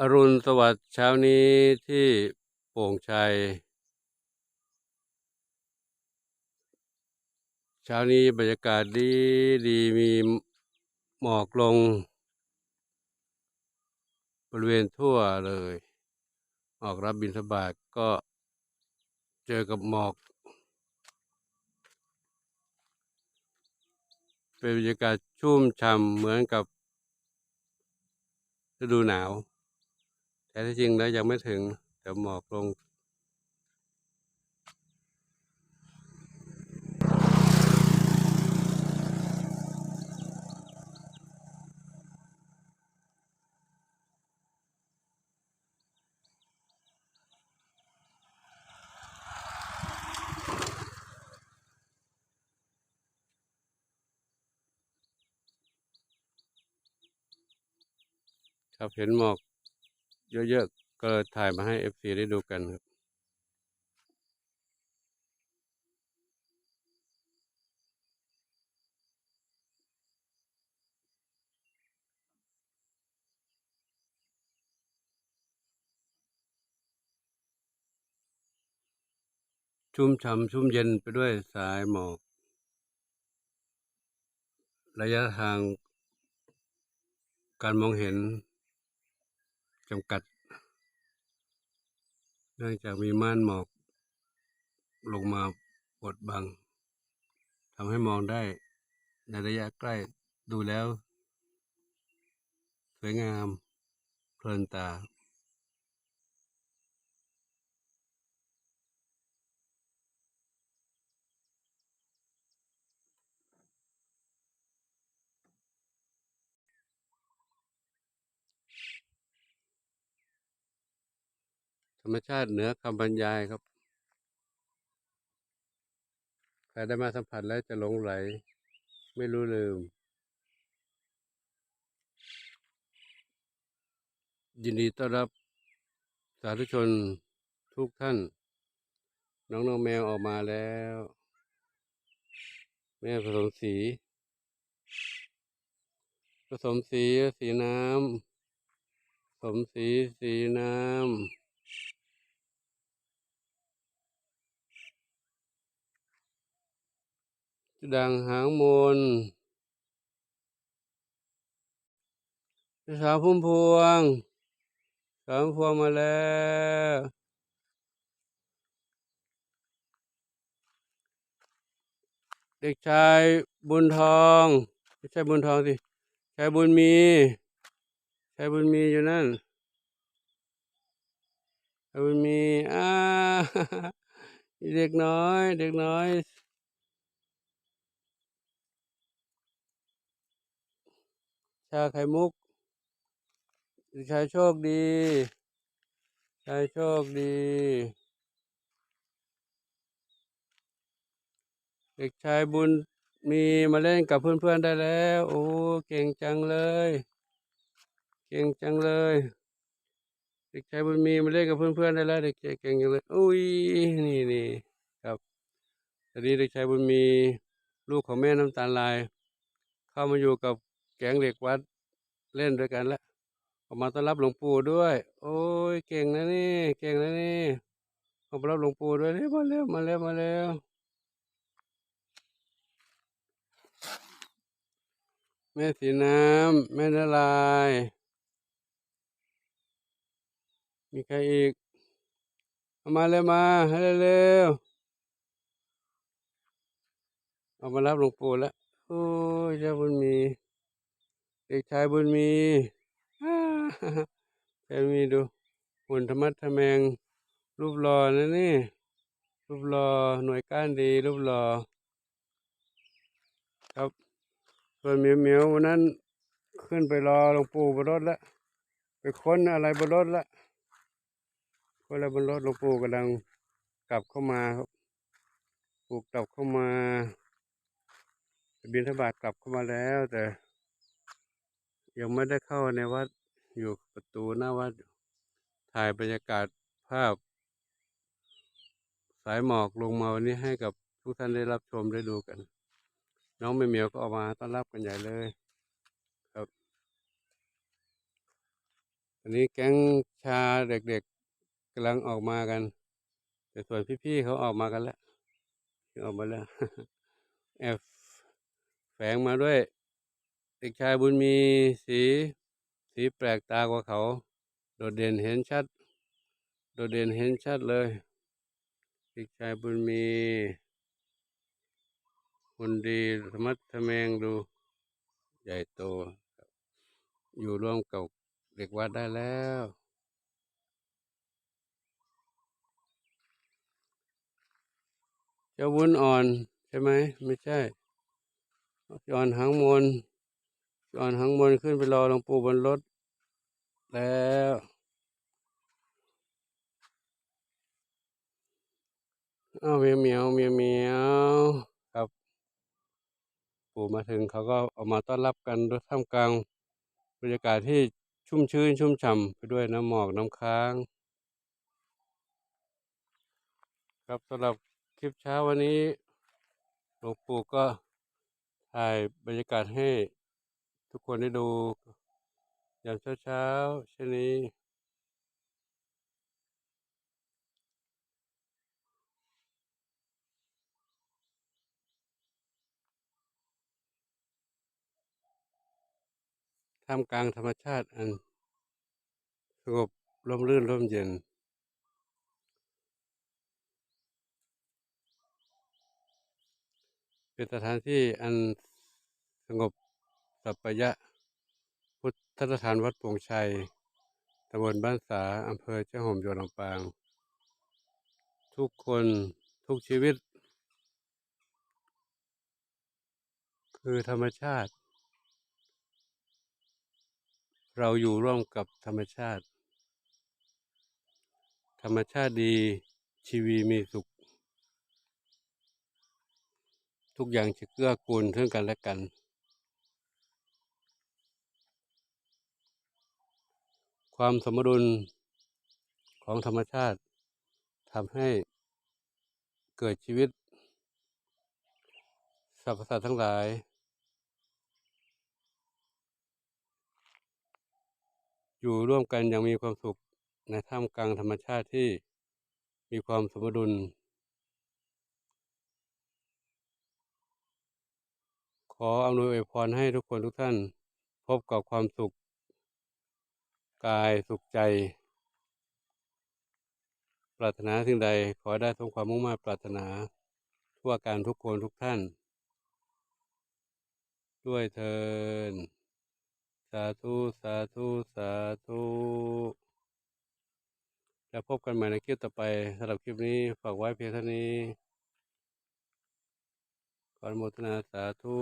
อรุณสวัสดิ์เช้านี้ที่โป่งชัย เช้านี้บรรยากาศดีดีมีหมอกลง บริเวณทั่วเลย ออกรับบิณฑบาตก็เจอกับหมอก เป็นบรรยากาศชุ่มฉ่ำเหมือนกับฤดูหนาว แที่จริงแล้วยังไม่ถึงแต่หมอกลงครับเห็นหมอก เยอะๆ ก็เลยถ่ายมาให้ FC ได้ดูกันครับชุ่มฉ่ำชุ่มเย็นไปด้วยสายหมอก ระยะทางการมองเห็น จำกัด เนื่องจากมีม่านหมอก ลงมาบดบังทำให้มองได้ในระยะใกล้ดูแล้ว สวยงามเพลินตา รรมชาติเหนือคำบรรยายครับ ใครได้มาสัมผัสแล้วจะหลงไหล ไม่รู้ลืม ยินดีต้อนรับสาธุชนทุกท่าน น้องน้องแมวออกมาแล้ว แม่ผสมสี ผสมสีสีน้ำผสมสีสีน้ำ จุดังหางมนสาวพุ่มพวง สามพวงมาแล้วเด็กชายบุญทองไม่ใช่บุญทองสิชายบุญมีชายบุญมีอยู่นั่นชายบุญมีอ้าเด็กน้อย เด็กน้อย ชาไข่มุกชายโชคดีชายโชคดี เด็กชายบุญมีมาเล่นกับเพื่อนๆได้แล้ว โอ้เก่งจังเลย เก่งจังเลย เด็กชายบุญมีมาเล่นกับเพื่อนๆได้แล้ว เด็กชายเก่งจังเลยอุ้ยนี่นี่ครับตอนนี้เด็กชายบุญมีลูกของแม่น้ำตาลลาย เข้ามาอยู่กับ แก๊งเด็กวัดเล่นด้วยกันแล้วออกมาต้อนรับหลวงปู่ด้วย โอ้ยเก่งนะนี่ เก่งนะนี่ออกมารับหลวงปู่ด้วยเร็วมาเร็วมาเร็วมาเร็วแม่สีน้ำแม่ละลาย มีใครอีกเอามาเลยมาให้เร็วๆเอามารับหลวงปู่แล้วโอ้ยเจ้าบุญมี เด็กชายบุญมีอ้าเจ้าบุญมีดูหุ่นธรรมัดทะแมง รูปหล่อนะนี่ รูปหล่อหน่วยก้านดี รูปหล่อครับส่วนเหมียวเหมียววันนั้นขึ้นไปรอหลวงปู่บนรถล้วไปค้นอะไรบนรถละค้นอะไรบนรถหลวงปู่กำลังกลับเข้ามาครับปู่กลับเข้ามาบินทบาทกลับเข้ามาแล้วแต่ ยังไม่ได้เข้าในวัดอยู่ประตูหน้าวัด ถ่ายบรรยากาศภาพ สายหมอกลงมาวันนี้ให้กับทุกท่านได้รับชมได้ดูกัน น้องแม่เมียวก็ออกมาต้อนรับกันใหญ่เลยครับวันนี้แก๊งชาเด็กๆกำลังออกมากัน แต่ส่วนพี่ๆเขาออกมากันแล้วออกมาแล้วแอบแฝงมาด้วย เด็กชายบุญมีสีสีแปลกตากว่าเขา โดดเด่นเห็นชัด โดดเด่นเห็นชัดเลยเด็กชายบุญมีหุ่นดีธรรมัดทแมงดู ใหญ่โต อยู่ร่วมกับเด็กวัดได้แล้วเจ้าวุ้นอ่อนใช่ไหม ไม่ใช่จอนหางมน จอนหางมนขึ้นไปรอหลวงปู่บนรถ แล้วเอาเมียวเมียวเมียวเมียวครับ ปู่มาถึงเขาก็ออกมาต้อนรับกันด้วยท่ามกลางบรรยากาศที่ชุ่มชื้นชุ่มฉ่ำไปด้วยน้ำหมอกน้ำค้าง ครับสำหรับคลิปเช้าวันนี้หลวงปู่ก็ถ่ายบรรยากาศให้ ทุกคนได้ดูยามเช้าๆเช่นนี้ ท่ามกลางธรรมชาติอันสงบร่มรื่นร่มเย็นเป็นสถานที่อันสงบ สัปปายะ พุทธสถานวัดป่งชัยตำบลบ้านสาอำเภอเจ้าห่มจังหวัดลำปาง ทุกคนทุกชีวิต คือธรรมชาติ เราอยู่ร่วมกับธรรมชาติ ธรรมชาติดีชีวีมีสุข ทุกอย่างจะเกื้อกูลซึ่งกันและกัน ความสมดุลของธรรมชาติทำให้เกิดชีวิตสรรพสัตว์ทั้งหลาย อยู่ร่วมกันอย่างมีความสุขในท่ามกลางธรรมชาติที่มีความสมดุล ขออำนวยอวยพรให้ทุกคนทุกท่าน พบกับความสุข กายสุขใจ ปรารถนาสิ่งใดขอได้สมความมุ่งมั่ปรารถนา ทั่วการทุกคนทุกท่าน ด้วยเทินสาธุ สาธุ สาธุแล้วพบกันใหม่ในคลิปต่อไปสำหรับคลิปนี้ฝากไว้เพียงเท่านี้ขออนุโมทนาสาธุ